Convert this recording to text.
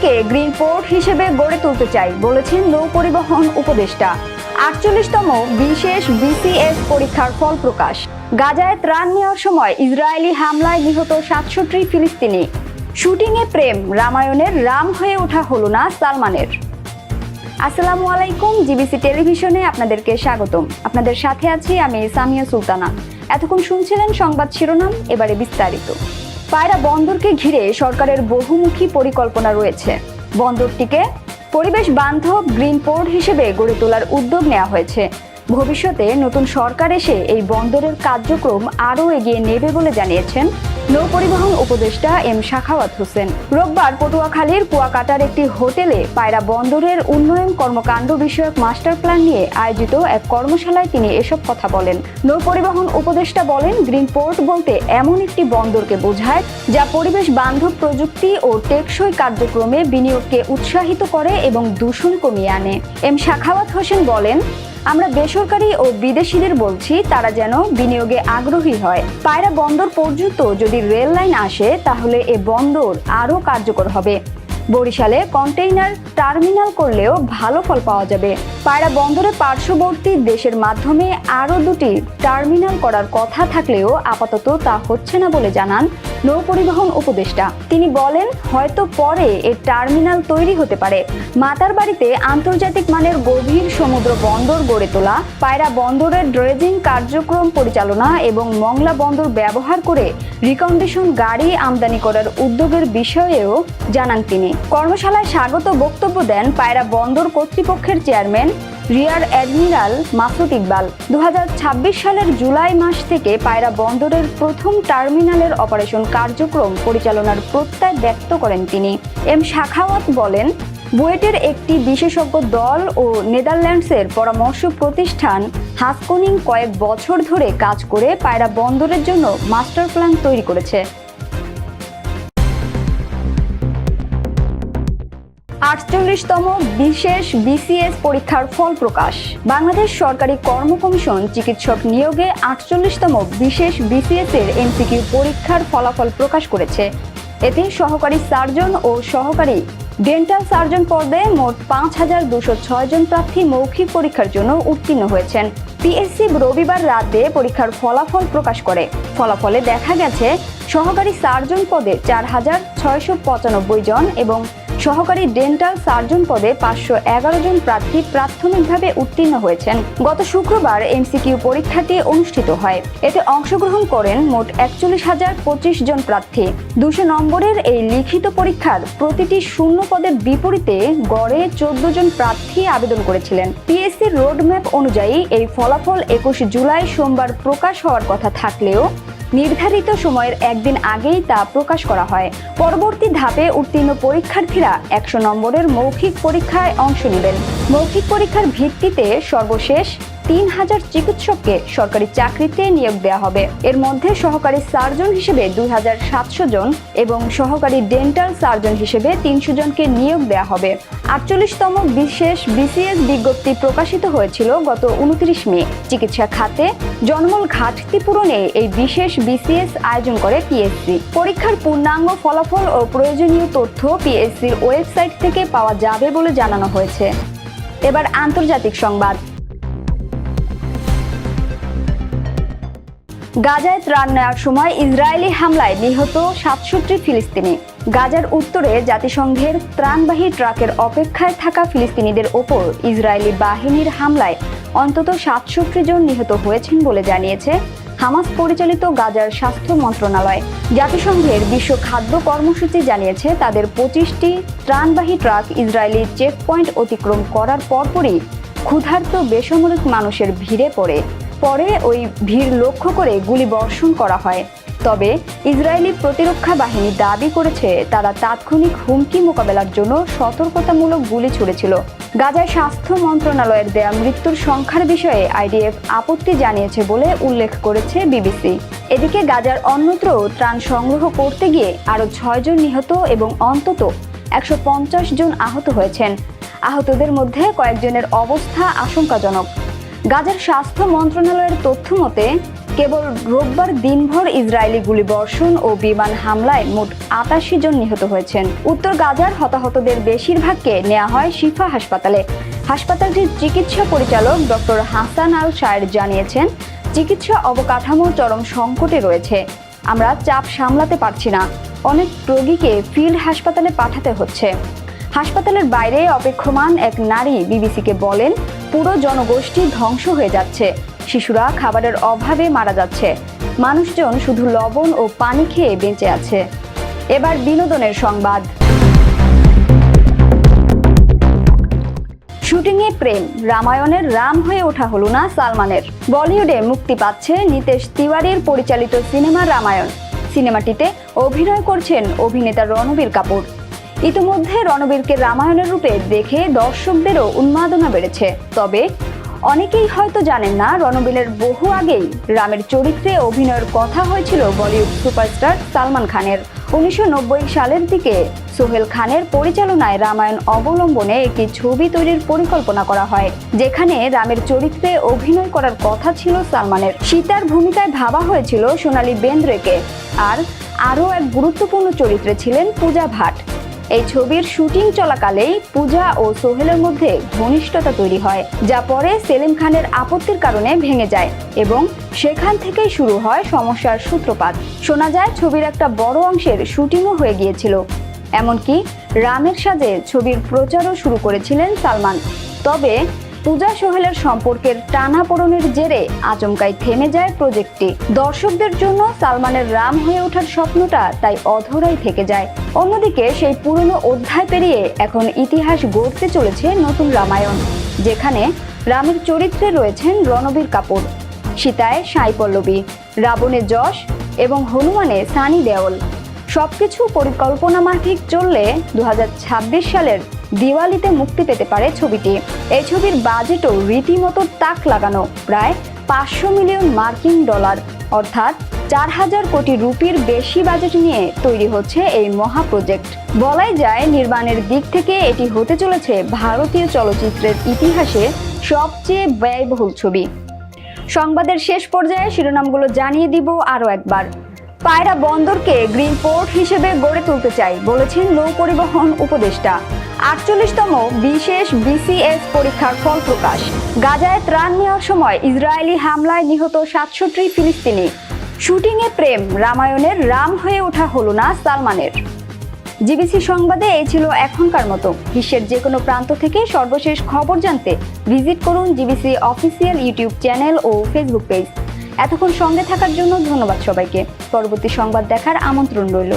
বন্দরকে green port হিসেবে গড়ে তুলতে চাই, বলেছেন নৌ পরিবহন উপদেষ্টা। আটচল্লিশতম বিশেষ বিসিএস পরীক্ষার ফল প্রকাশ। গাজায় ত্রাণ নেওয়ার সময় ইসরায়েলি হামলায় নিহত সাতষট্টি ফিলিস্তিনি। শুটিংয়ে প্রেম, রামায়ণের রাম হয়ে ওঠা হলো না সালমানের। আসসালামু আলাইকুম, জিবিসি টেলিভিশনে আপনাদেরকে স্বাগতম। আপনাদের সাথে আছি আমি সামিয়া সুলতানা। এতক্ষণ শুনছিলেন সংবাদ শিরোনাম, এবারে বিস্তারিত। পায়রা বন্দরকে ঘিরে সরকারের বহুমুখী পরিকল্পনা রয়েছে। বন্দরটিকে পরিবেশ বান্ধব গ্রিন পোর্ট হিসেবে গড়ে তোলার উদ্যোগ নেওয়া হয়েছে। ভবিষ্যতে নতুন সরকার এসে এই বন্দরের কার্যক্রম আরও এগিয়ে নেবে বলে জানিয়েছেন নৌপরিবহন উপদেষ্টা এম শাখাওয়াত হোসেন। রোববার পটুয়াখালীর কুয়াকাটার একটি হোটেলে পায়রা বন্দরের উন্নয়ন কর্মকাণ্ড বিষয়ক মাস্টার প্ল্যান নিয়ে আয়োজিত এক কর্মশালায় তিনি এসব কথা বলেন। নৌপরিবহন উপদেষ্টা বলেন গ্রিন পোর্ট বলতে এমন একটি বন্দরকে বোঝায় যা পরিবেশ বান্ধব প্রযুক্তি ও টেকসই কার্যক্রমে বিনিয়োগকে উৎসাহিত করে এবং দূষণ কমিয়ে আনে। এম শাখাওয়াত হোসেন বলেন আমরা বেসরকারি ও বিদেশিদের বলছি, তারা যেন বিনিয়োগে আগ্রহী হয়। পায়রা বন্দর পর্যন্ত যদি রেল লাইন আসে, তাহলে এ বন্দর আরও কার্যকর হবে। বরিশালে কন্টেইনার টার্মিনাল করলেও ভালো ফল পাওয়া যাবে। পায়রা বন্দরে পার্শ্ববর্তী দেশের মাধ্যমে আরও দুটি টার্মিনাল করার কথা থাকলেও আপাতত তা হচ্ছে না বলে জানান নৌ পরিবহন উপদেষ্টা। তিনি বলেন, হয়তো পরে এর টার্মিনাল তৈরি হতে পারে। মাতার বাড়িতে আন্তর্জাতিক মানের গভীর সমুদ্র বন্দর গড়ে তোলা, পায়রা বন্দরের ড্রেজিং কার্যক্রম পরিচালনা এবং মংলা বন্দর ব্যবহার করে রিকন্ডিশন গাড়ি আমদানি করার উদ্যোগের বিষয়েও জানান তিনি। কর্মশালায় স্বাগত বক্তব্য দেন পায়রা বন্দর কর্তৃপক্ষের chairman rear admiral Masud Iqbal. দু হাজার ছাব্বিশ সালের জুলাই মাস থেকে পায়রা বন্দরের প্রথম টার্মিনালের অপারেশন কার্যক্রম পরিচালনার প্রত্যয় ব্যক্ত করেন তিনি। এম শাখাওয়াত বলেন বুয়েটের একটি বিশেষজ্ঞ দল ও নেদারল্যান্ডসের পরামর্শ প্রতিষ্ঠান হাসকোনিং কয়েক বছর ধরে কাজ করে পায়রা বন্দরের জন্য মাস্টার প্ল্যান তৈরি করেছে। আটচল্লিশতম বিশেষ বিসিএস পরীক্ষার ফল প্রকাশ। বাংলাদেশ সরকারি কর্ম কমিশন চিকিৎসক নিয়োগে আটচল্লিশতম বিশেষ বিসিএস এর এমসিকিউ পরীক্ষার ফলাফল প্রকাশ করেছে। এতে সহকারী সার্জন ও সহকারী ডেন্টাল সার্জন পদে মোট পাঁচ হাজার দুশো ছয় জন প্রার্থী মৌখিক পরীক্ষার জন্য উত্তীর্ণ হয়েছেন। পিএসসি রবিবার রাতে পরীক্ষার ফলাফল প্রকাশ করে। ফলাফলে দেখা গেছে, সহকারী সার্জন পদে চার হাজার ছয়শো পঁচানব্বই জন এবং সহকারী ডেন্টাল সার্জন পদে পাঁচশো এগারো জন প্রার্থী প্রাথমিকভাবে উত্তীর্ণ হয়েছেন। গত শুক্রবার এমসিকিউ পরীক্ষাটি অনুষ্ঠিত হয়। এতে অংশগ্রহণ করেন মোট একচল্লিশ হাজার পঁচিশ জন প্রার্থী। দুশো নম্বরের এই লিখিত পরীক্ষার প্রতিটি শূন্য পদের বিপরীতে গড়ে চোদ্দ জন প্রার্থী আবেদন করেছিলেন। পিএসসির রোডম্যাপ অনুযায়ী এই ফলাফল একুশ জুলাই সোমবার প্রকাশ হওয়ার কথা থাকলেও নির্ধারিত সময়ের একদিন আগেই তা প্রকাশ করা হয়। পরবর্তী ধাপে উত্তীর্ণ পরীক্ষার্থীরা একশো নম্বরের মৌখিক পরীক্ষায় অংশ নেবেন। মৌখিক পরীক্ষার ভিত্তিতে সর্বশেষ তিন হাজার চিকিৎসককে সরকারি চাকরিতে নিয়োগ দেওয়া হবে। এর মধ্যে সহকারী সার্জন হিসেবে দুই হাজার সাতশো জন এবং সহকারী ডেন্টাল সার্জন হিসেবে তিনশো জনকে নিয়োগ দেওয়া হবে। আটচল্লিশতম বিশেষ বিসিএস বিজ্ঞপ্তি প্রকাশিত হয়েছিল গত উনত্রিশ মে। চিকিৎসা খাতে জন্মল ঘাটতি পূরণে এই বিশেষ বিসিএস আয়োজন করে পিএসসি পরীক্ষার পূর্ণাঙ্গ ফলাফল ও প্রয়োজনীয় তথ্য পিএসসির ওয়েবসাইট থেকে পাওয়া যাবে বলে জানানো হয়েছে। এবার আন্তর্জাতিক সংবাদ। গাজায় ত্রাণ নেওয়ার সময় ইসরায়েলি হামলায় নিহত সাতষট্টি ফিলিস্তিনি। গাজার উত্তরে জাতিসংঘের ত্রাণবাহী ট্রাকের অপেক্ষায় থাকা ফিলিস্তিনিদের ওপর ইসরায়েলি বাহিনীর হামলায় অন্তত সাতষট্টি জন নিহত হয়েছেন বলে জানিয়েছে হামাস পরিচালিত গাজার স্বাস্থ্য মন্ত্রণালয়। জাতিসংঘের বিশ্ব খাদ্য কর্মসূচি জানিয়েছে তাদের পঁচিশটি ত্রাণবাহী ট্রাক ইসরায়েলি চেক পয়েন্ট অতিক্রম করার পরপরই ক্ষুধার্ত বেসামরিক মানুষের ভিড়ে পড়ে। পরে ওই ভিড় লক্ষ্য করে গুলি বর্ষণ করা হয়। তবে ইসরায়েলি প্রতিরক্ষা বাহিনী দাবি করেছে, তারা তাৎক্ষণিক হুমকি মোকাবেলার জন্য সতর্কতামূলক গুলি ছুড়েছিল। গাজার স্বাস্থ্য মন্ত্রণালয়ের দেয়া মৃত্যুর সংখ্যার বিষয়ে আইডিএফ আপত্তি জানিয়েছে বলে উল্লেখ করেছে বিবিসি। এদিকে গাজার অন্যত্র ত্রাণ সংগ্রহ করতে গিয়ে আরও ছয়জন নিহত এবং অন্তত একশো পঞ্চাশ জন আহত হয়েছেন। আহতদের মধ্যে কয়েকজনের অবস্থা আশঙ্কাজনক। গাজার স্বাস্থ্য মন্ত্রণালয়ের তথ্য মতে, কেবল রোববার দিনভর ইসরায়েলি গুলিবর্ষণ ও বিমান হামলায় মোট আটাশি জন নিহত হয়েছেন। উত্তর গাজার হতাহতদের বেশিরভাগকে নেওয়া হয় শিফা হাসপাতালে। হাসপাতালটির চিকিৎসা পরিচালক ডক্টর হাসান আল শায়ের জানিয়েছেন, চিকিৎসা অবকাঠামো চরম সংকটে রয়েছে। আমরা চাপ সামলাতে পারছি না। অনেক রোগীকে ফিল্ড হাসপাতালে পাঠাতে হচ্ছে। হাসপাতালের বাইরে অপেক্ষমান এক নারী বিবিসিকে বলেন পুরো জনগোষ্ঠী ধ্বংস হয়ে যাচ্ছে। শিশুরা খাবারের অভাবে মারা যাচ্ছে। মানুষজন শুধু লবণ ও পানি খেয়ে বেঁচে আছে। এবার বিনোদনের সংবাদ। শুটিংয়ে প্রেম, রামায়ণের রাম হয়ে ওঠা হলো না সালমানের। বলিউডে মুক্তি পাচ্ছে নিতেশ তিওয়ারির পরিচালিত সিনেমা রামায়ণ। সিনেমাটিতে অভিনয় করছেন অভিনেতা রণবীর কাপুর। ইতিমধ্যে রণবীরকে রামায়ণের রূপে দেখে দর্শকদেরও উন্মাদনা বেড়েছে। তবে অনেকেই হয়তো জানেন না, রণবীরের বহু আগেই রামের চরিত্রে অভিনয়ের কথা হয়েছিল বলিউড সুপারস্টার সালমান খানের। উনিশশো সালের দিকে সোহেল খানের পরিচালনায় রামায়ণ অবলম্বনে একটি ছবি তৈরির পরিকল্পনা করা হয়, যেখানে রামের চরিত্রে অভিনয় করার কথা ছিল সালমানের। সীতার ভূমিকায় ভাবা হয়েছিল সোনালী বেন্দ্রেকে। আর আরও এক গুরুত্বপূর্ণ চরিত্রে ছিলেন পূজা ভাট। এই ছবির শুটিং চলাকালেই পূজা ও সোহেলের মধ্যে ঘনিষ্ঠতা তৈরি হয়, যা পরে সেলিম খানের আপত্তির কারণে ভেঙে যায় এবং সেখান থেকেই শুরু হয় সমস্যার সূত্রপাত। শোনা যায়, ছবির একটা বড় অংশের শুটিংও হয়ে গিয়েছিল। এমনকি রামের সাজে ছবির প্রচারও শুরু করেছিলেন সালমান। তবে পূজা সোহেলের সম্পর্কের টানাপোড়নের জেরে আচমকাই থেমে যায় প্রজেক্টটি। দর্শকদের জন্য সালমানের রাম হয়ে ওঠার স্বপ্নটা তাই অধরাই থেকে যায়। অন্যদিকে সেই পুরনো অধ্যায় পেরিয়ে এখন ইতিহাস গড়তে চলেছে নতুন রামায়ণ, যেখানে রামের চরিত্রে রয়েছেন রণবীর কাপুর, সীতায় সাই পল্লবী রাবণে যশ এবং হনুমানে সানি দেওল। সবকিছু পরিকল্পনা মাফিক চললে দু হাজার ছাব্বিশ সালের দিওয়ালিতে মুক্তি পেতে পারে ছবিটি। এই ছবির বাজেটও রীতিমতো তাক লাগানো, প্রায় পাঁচশো মিলিয়ন মার্কিন ডলার। অর্থাৎ চার হাজার কোটি রুপির বেশি বাজেট নিয়ে তৈরি হচ্ছে এই মহা প্রজেক্ট। বলাই যায়, নির্মাণের দিক থেকে এটি হতে চলেছে ভারতীয় চলচ্চিত্রের ইতিহাসে সবচেয়ে ব্যয়বহুল ছবি। সংবাদের শেষ পর্যায়ে শিরোনামগুলো জানিয়ে দিব আরও একবার। পায়রা বন্দরকে গ্রিন পোর্ট হিসেবে গড়ে তুলতে চাই, বলেছেন নৌ পরিবহন উপদেষ্টা। আটচল্লিশতম বিশেষ বিসিএস পরীক্ষার ফল প্রকাশ। গাজায় ত্রাণ নেওয়ার সময় ইসরায়েলি হামলায় নিহত সাতষট্টি ফিলিস্তিনি। শুটিংয়ে প্রেম, রামায়ণের রাম হয়ে ওঠা হলো না সালমানের। জিবিসি সংবাদে এই ছিল এখনকার মতো। বিশ্বের যে কোনো প্রান্ত থেকে সর্বশেষ খবর জানতে ভিজিট করুন জিবিসি অফিসিয়াল ইউটিউব চ্যানেল ও ফেসবুক পেজ। এতক্ষণ সঙ্গে থাকার জন্য ধন্যবাদ সবাইকে। পরবর্তী সংবাদ দেখার আমন্ত্রণ রইল।